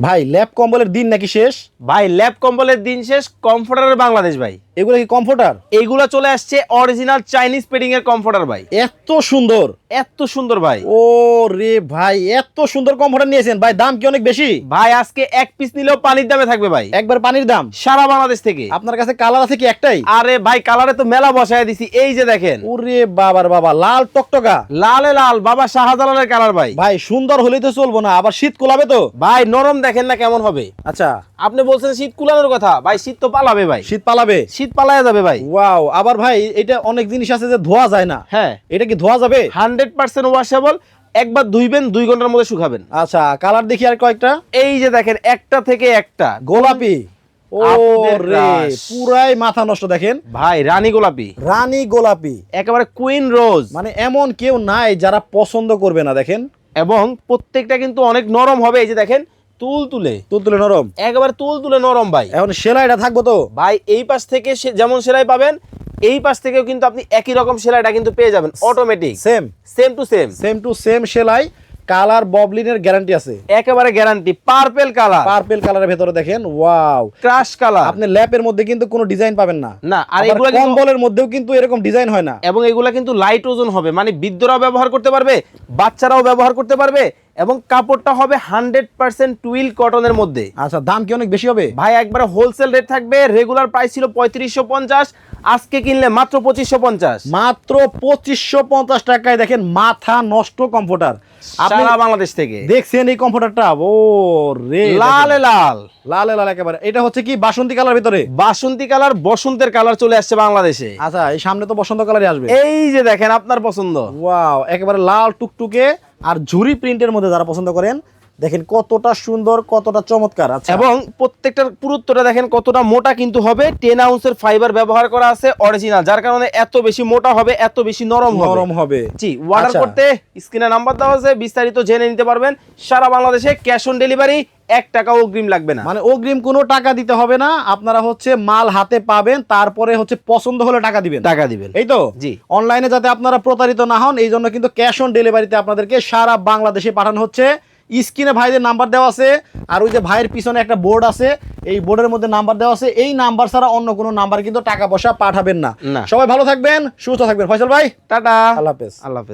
ভাই ল্যাপ কম্বলের দিন নাকি শেষ? ভাই ল্যাব কম্বলের দিন শেষ কমফোর্টারের বাংলাদেশ ভাই। এগুলো কি কমফোর্টার এইগুলা চলে আসছে অরিজিনাল চাইনিজ পেডিং এর কমফোর্টার ভাই। এত সুন্দর। এত সুন্দর ভাই। ও রে ভাই এত সুন্দর কমফোর্টার নিয়েছেন। ভাই দাম কি অনেক বেশি? ভাই আজকে এক পিস নিলেও পানির দামে থাকবে ভাই। একবার পানির দাম? সারা বাংলাদেশ থেকে। আপনার কাছে কালার আছে কি একটাই? আরে ভাই কালারে তো মেলা বসায় দিছি। এই যে দেখেন। ওরে বাবার বাবা লাল টকটকা। লালে লাল বাবা শাহজালালের কালার ভাই। ভাই সুন্দর হলেই তো চলবো না আবার শীত কুলাবে তো। ভাই নরম দেখেন না কেমন হবে। আচ্ছা। আপনি বলছেন শীত কুলানোর কথা। ভাই শীত তো পালাবে ভাই। শীত পালাবে? শীত পালায় যাবে ভাই। ওয়াও আবার ভাই এটা অনেক জিনিস আছে যে ধোয়া যায় না। হ্যাঁ। এটা কি ধোয়া যাবে? হান্ড্রেড পার্সেন্ট ওয়াশেবল একবার ধুইবেন দুই ঘণ্টার মধ্যে শুকাবেন। আচ্ছা কালার দেখি আর কয়েকটা। এই যে দেখেন একটা থেকে একটা। গোলাপি। পুরাই মাথা নষ্ট দেখেন। ভাই রানী গোলাপি। রানী গোলাপি। একেবারে কুইন রোজ মানে এমন কেউ নাই যারা পছন্দ করবে না দেখেন। এবং প্রত্যেকটা কিন্তু অনেক নরম হবে এই যে দেখেন তুল তুলে। তুলতুলে নরম। একেবারে তুল তুলে নরম ভাই। এখন সেলাইটা থাকব তো। ভাই এই পাশ থেকে যেমন সেলাই পাবেন এই পাশ থেকেও কিন্তু আপনি একই রকম সেলাইটা কিন্তু পেয়ে যাবেন automatic same same to same same to same সেলাই কালার ববলিনের গ্যারান্টি আছে। একেবারে গ্যারান্টি পার্পেল কালার পার্পল কালারের ভেতরে দেখেন ওয়াও ক্রাশ কালার আপনি ল্যাপের মধ্যে কিন্তু কোনো ডিজাইন পাবেন না। না আর এগুলো কম্বলের মধ্যেও কিন্তু এরকম ডিজাইন হয় না। এবং এগুলা কিন্তু লাইট ওজন হবে মানে বৃদ্ধরাও ব্যবহার করতে পারবে বাচ্চারাও ব্যবহার করতে পারবে এবং কাপড়টা হবে হান্ড্রেড পার্সেন্ট টুইল কটনের মধ্যে। আচ্ছা দাম কি অনেক বেশি হবে? ভাই একবারে হোলসেল রেট থাকবে রেগুলার প্রাইস ছিল পঁয়ত্রিশশো পঞ্চাশ আজকে কিনলে মাত্র পঁচিশশো পঞ্চাশ। মাত্র পঁচিশশো পঞ্চাশ টাকায় দেখেন মাথা নষ্ট কম্পিউটার আপনি সারা বাংলাদেশ থেকে। দেখছেন এই কম্পিউটারটা ও রে লালে লাল। লাল লাল একেবারে। এটা হচ্ছে কি বাসন্তী কালার ভিতরে? বাসন্তী কালার বসন্তের কালার চলে আসছে বাংলাদেশে। আচ্ছা এই সামনে তো বসন্ত কালারই আসবে। এই যে দেখেন আপনার পছন্দ। ওয়াও একেবারে লাল টুকটুকে আর ঝুরি প্রিন্টের মধ্যে যারা পছন্দ করেন দেখেন কতটা সুন্দর কতটা চমৎকার। আছে এবং প্রত্যেকটার পুরুত্বটা দেখেন কতটা মোটা কিন্তু হবে। টেন আউন্সের ফাইবার ব্যবহার করা আছে অরিজিনাল যার কারণে এত বেশি মোটা হবে এত বেশি নরম হবে। নরম হবে। জি অর্ডার আচ্ছা। করতে স্ক্রিনে নাম্বার দেওয়া আছে বিস্তারিত জেনে নিতে পারবেন। সারা বাংলাদেশে ক্যাশ অন ডেলিভারি এক টাকা অগ্রিম লাগবে না। মানে অগ্রিম কোনো টাকা দিতে হবে না আপনারা হচ্ছে মাল হাতে পাবেন তারপরে হচ্ছে পছন্দ হলে টাকা দিবেন। টাকা দিবেন। এই তো? জি। অনলাইনে যাতে আপনারা প্রতারিত না হন এই জন্য কিন্তু ক্যাশ অন ডেলিভারিতে আপনাদেরকে সারা বাংলাদেশে পাঠানো হচ্ছে। স্ক্রিনে ভাইদের নাম্বার দেওয়া আছে আর ওই যে ভাইয়ের পিছনে একটা বোর্ড আছে এই বোর্ডের মধ্যে নাম্বার দেওয়া আছে। এই নাম্বার ছাড়া অন্য কোনো নাম্বার কিন্তু টাকা পয়সা পাঠাবেন না। সবাই ভালো থাকবেন সুস্থ থাকবেন। ফয়সাল ভাই? টাটা। আল্লাহ হাফেজ। আল্লাহ হাফেজ।